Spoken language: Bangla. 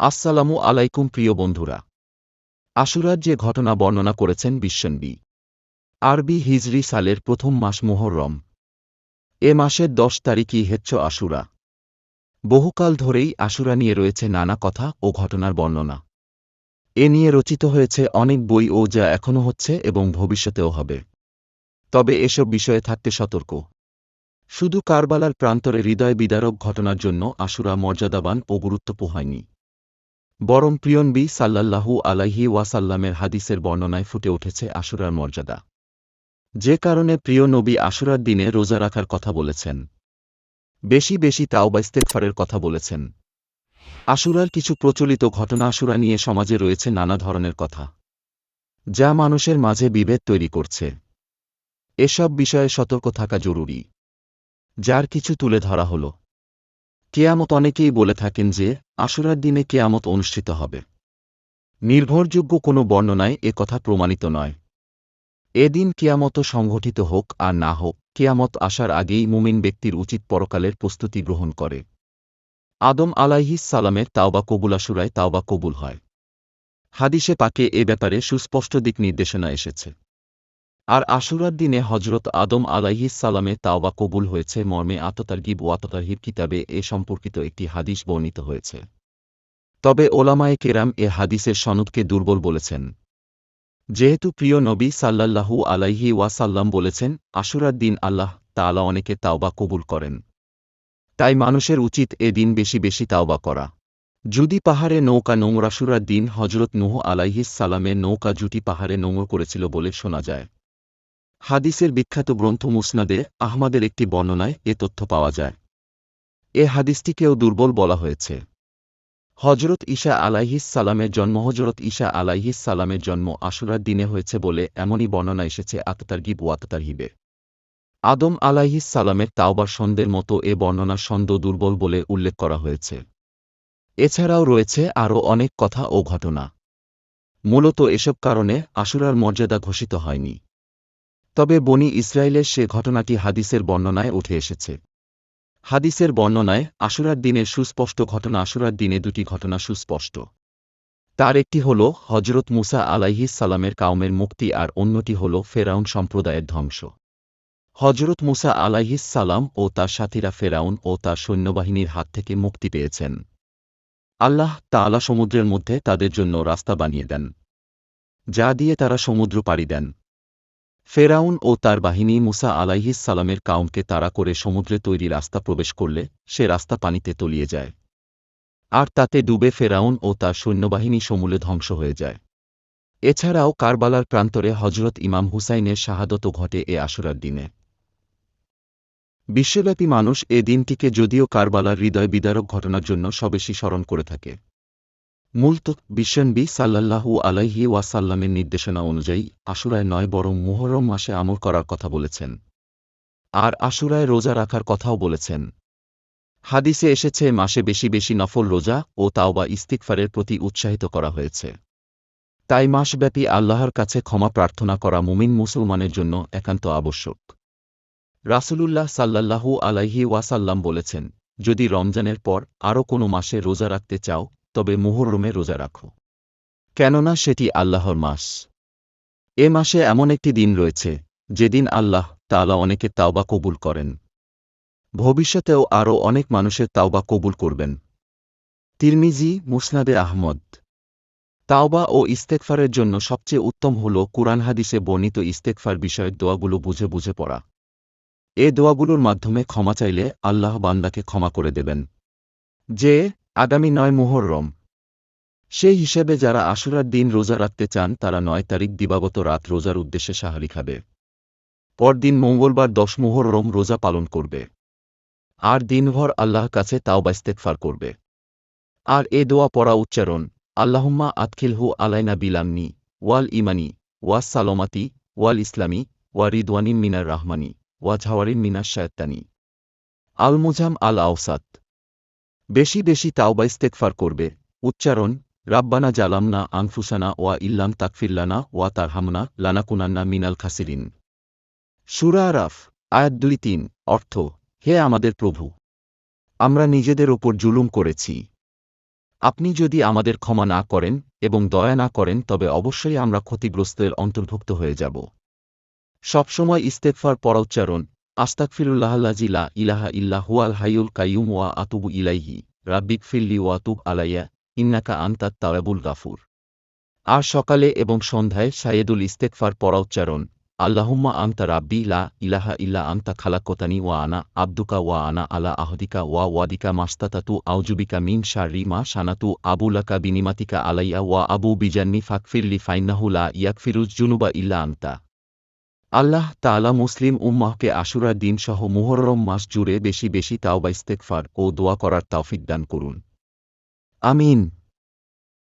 আসসালামু আলাইকুম প্রিয় বন্ধুরা। আশুরার যে ঘটনা বর্ণনা করেছেন বিশ্বনবী আরবি হিজরি সালের প্রথম মাস মোহররম। এ মাসের দশ তারিখই হেচ্ছ আশুরা। বহুকাল ধরেই আশুরা নিয়ে রয়েছে নানা কথা ও ঘটনার বর্ণনা। এ নিয়ে রচিত হয়েছে অনেক বই ও যা এখনও হচ্ছে এবং ভবিষ্যতেও হবে। তবে এসব বিষয়ে থাকতে সতর্ক। শুধু কারবালার প্রান্তরে হৃদয় বিদারক ঘটনার জন্য আশুরা মর্যাদাবান ও গুরুত্বপূর্ণ হয়নি। বরং প্রিয়নবী সাল্লাল্লাহু আলাইহি ওয়াসাল্লামের হাদিসের বর্ণনায় ফুটে উঠেছে আশুরার মর্যাদা। যে কারণে প্রিয় নবী আশুরার দিনে রোজা রাখার কথা বলেছেন। বেশি বেশি তাওবা ইস্তেগফারের কথা বলেছেন। আশুরার কিছু প্রচলিত ঘটনা আশুরা নিয়ে সমাজে রয়েছে নানা ধরনের কথা। যা মানুষের মাঝে বিভেদ তৈরি করছে। এসব বিষয়ে সতর্ক থাকা জরুরি। যার কিছু তুলে ধরা হল। কেয়ামত অনেকেই বলে থাকেন যে, আশুরার দিনে কেয়ামত অনুষ্ঠিত হবে। নির্ভরযোগ্য কোনো বর্ণনায় এ কথা প্রমাণিত নয়। এদিন কেয়ামত সংঘটিত হোক আর না হোক, কেয়ামত আসার আগেই মুমিন ব্যক্তির উচিত পরকালের প্রস্তুতি গ্রহণ করে। আদম আলাইহিস সালামের তাওবা কবুল আশুরায় তাওবা কবুল হয়। হাদিসে পাকে এ ব্যাপারে সুস্পষ্ট দিক নির্দেশনা এসেছে। আর আশুরার দিনে হজরত আদম সালামে তাওবা কবুল হয়েছে। মর্মে আততারগিব ও আততারহিব কিতাবে এ সম্পর্কিত একটি হাদিস বর্ণিত হয়েছে। তবে ওলামায়ে কেরাম এ হাদিসের সনদকে দুর্বল বলেছেন। যেহেতু প্রিয় নবী সাল্লাল্লাহু আলাইহি ওয়াসাল্লাম বলেছেন, আশুরার দিন আল্লাহ তাআলা অনেকে তাওবা কবুল করেন। তাই মানুষের উচিত এ দিন বেশি বেশি তাওবা করা। যদি পাহাড়ে নৌকা নোংরাসুরার দিন হজরত নুহ আলাইহিস সালামের নৌকা জুটি পাহাড়ে নোংর করেছিল বলে শোনা যায়। হাদিসের বিখ্যাত গ্রন্থ মুসনাদে আহমাদের একটি বর্ণনায় এ তথ্য পাওয়া যায়। এ হাদিসটিকেও দুর্বল বলা হয়েছে। হজরত ঈশা আলাইহিস সালামের জন্ম হজরত ঈশা আলাইহিস সালামের জন্ম আশুরার দিনে হয়েছে বলে এমনই বর্ণনা এসেছে আততারগিব ও আততারহিবে আদম আলাইহিস সালামের তাওবার সন্দের মতো এ বর্ণনা সন্দ দুর্বল বলে উল্লেখ করা হয়েছে। এছাড়াও রয়েছে আরও অনেক কথা ও ঘটনা। মূলত এসব কারণে আশুরার মর্যাদা ঘোষিত হয়নি। তবে বনি ইসরায়েলের সে ঘটনাটি হাদিসের বর্ণনায় উঠে এসেছে। হাদিসের বর্ণনায় আশুরার দিনের সুস্পষ্ট ঘটনা আশুরার দিনে দুটি ঘটনা সুস্পষ্ট। তার একটি হল হজরত মুসা আলাইহিস সালামের কাউমের মুক্তি আর অন্যটি হল ফেরাউন সম্প্রদায়ের ধ্বংস। হজরত মুসা আলাইহিস সালাম ও তার সাথীরা ফেরাউন ও তার সৈন্যবাহিনীর হাত থেকে মুক্তি পেয়েছেন। আল্লাহ তাআলা সমুদ্রের মধ্যে তাদের জন্য রাস্তা বানিয়ে দেন, যা দিয়ে তারা সমুদ্র পাড়ি দেন। ফেরাউন ও তার বাহিনী মুসা সালামের কাউমকে তাড়া করে সমুদ্রে তৈরি রাস্তা প্রবেশ করলে সে রাস্তা পানিতে তলিয়ে যায়। আর তাতে ডুবে ফেরাউন ও তার সৈন্যবাহিনী সমূলে ধ্বংস হয়ে যায়। এছাড়াও কারবালার প্রান্তরে হজরত ইমাম হুসাইনের শাহাদতও ঘটে এ আশুরার দিনে। বিশ্বব্যাপী মানুষ এ দিনটিকে যদিও কারবালার হৃদয় বিদারক ঘটনার জন্য সবেশি স্মরণ করে থাকে। মূলত বিশ্বনবী সাল্লাল্লাহু আলাইহি ওয়াসাল্লামের নির্দেশনা অনুযায়ী আশুরায় নয় বরং মুহরম মাসে আমল করার কথা বলেছেন। আর আশুরায় রোজা রাখার কথাও বলেছেন। হাদিসে এসেছে, মাসে বেশি বেশি নফল রোজা ও তাওবা ইস্তিকফারের প্রতি উৎসাহিত করা হয়েছে। তাই মাসব্যাপী আল্লাহর কাছে ক্ষমা প্রার্থনা করা মুমিন মুসলমানের জন্য একান্ত আবশ্যক। রাসূলুল্লাহ সাল্লাল্লাহু আলাইহি ওয়াসাল্লাম বলেছেন, যদি রমজানের পর আরও কোনো মাসে রোজা রাখতে চাও তবে মুহররমে রোজা রাখো। কেননা সেটি আল্লাহর মাস। এ মাসে এমন একটি দিন রয়েছে, যেদিন আল্লাহ তাআলা অনেকে তাওবা কবুল করেন। ভবিষ্যতেও আরও অনেক মানুষের তাওবা কবুল করবেন। তিরমিজি, মুসনাদে আহমদ। তাওবা ও ইস্তেকফারের জন্য সবচেয়ে উত্তম হল কুরআন হাদিসে বর্ণিত ইস্তেকফার বিষয়ক দোয়াগুলো বুঝে বুঝে পড়া। এ দোয়াগুলোর মাধ্যমে ক্ষমা চাইলে আল্লাহ বান্দাকে ক্ষমা করে দেবেন। যে আগামী নয় মুহররম। সেই হিসেবে যারা আশুরার দিন রোজা রাখতে চান, তারা নয় তারিখ দিবাগত রাত রোজার উদ্দেশ্যে সাহারি খাবে। পরদিন মঙ্গলবার দশ মুহররম রোজা পালন করবে। আর দিনভর আল্লাহ কাছে তাও বাস্তেকফার করবে। আর এ দোয়া পড়া উচ্চারণ, আল্লাহুম্মা আতখিলহু আলাইনা বিলামনি, ওয়াল ইমানি, ওয়া সালমাতি, ওয়াল ইসলামী, ওয়া রিদওয়ানিন মিনার রাহমানি, ওয়া ঝাওয়ারিন মিনার শায়ত্তানি আল মুজাম আল আওসাত বেশি বেশি তাওবা ইস্তেকফার করবে। উচ্চারণ, রাব্বানা জালামনা আংফুসানা ওয়া ইল্লাম তাকফিল্লানা ওয়া তারহামনা লানাকুনান্না মিনাল খাসিরিন। সুরা আরাফ, আয়াত দুই তিন, অর্থ, হে আমাদের প্রভু, আমরা নিজেদের ওপর জুলুম করেছি। আপনি যদি আমাদের ক্ষমা না করেন এবং দয়া না করেন, তবে অবশ্যই আমরা ক্ষতিগ্রস্তের অন্তর্ভুক্ত হয়ে যাব। সবসময় ইস্তেকফার পরোচ্চারণ আস্তাকফিরুল্লাহাল্লাজি লা ইলাহা ইল্লা হুয়াল হাইউল কাইয়ুম ওয়া আতুবু ইলাইহি। রাব্বিক ফিল্লি ওয়া তুব আলাইয়া, ইন্নাকা আন্তাত তাওয়াবুল গাফুর। আর সকালে এবং সন্ধ্যায় সাইয়েদুল ইস্তেকফার পড়া পরোচ্চারণ আল্লাহুম্মা আন্তা রাব্বি লা ইলাহা ইল্লা আন্তা খালাক্কতানি ওয়া আনা আব্দুকা ওয়া আনা আলা আহদিকা ওয়া ওয়াদিকা মাস্তাতাতু আউজুবিকা মিন শাররি মা শানাতু আবুলাকা বিনিমাতিকা আলাইয়া ওয়া আবু বিজান্নি ফাকফিরলি ফাইন্নাহু লা ইয়াকফিরুজ জুনুবা ইল্লা আন্তা। আল্লাহ তাআলা মুসলিম উম্মাহকে আশুরার দিন সহ মুহররম মাস জুড়ে বেশি বেশি তাওবা ইস্তেকফার ও দোয়া করার তাওফিক দান করুন। আমিন।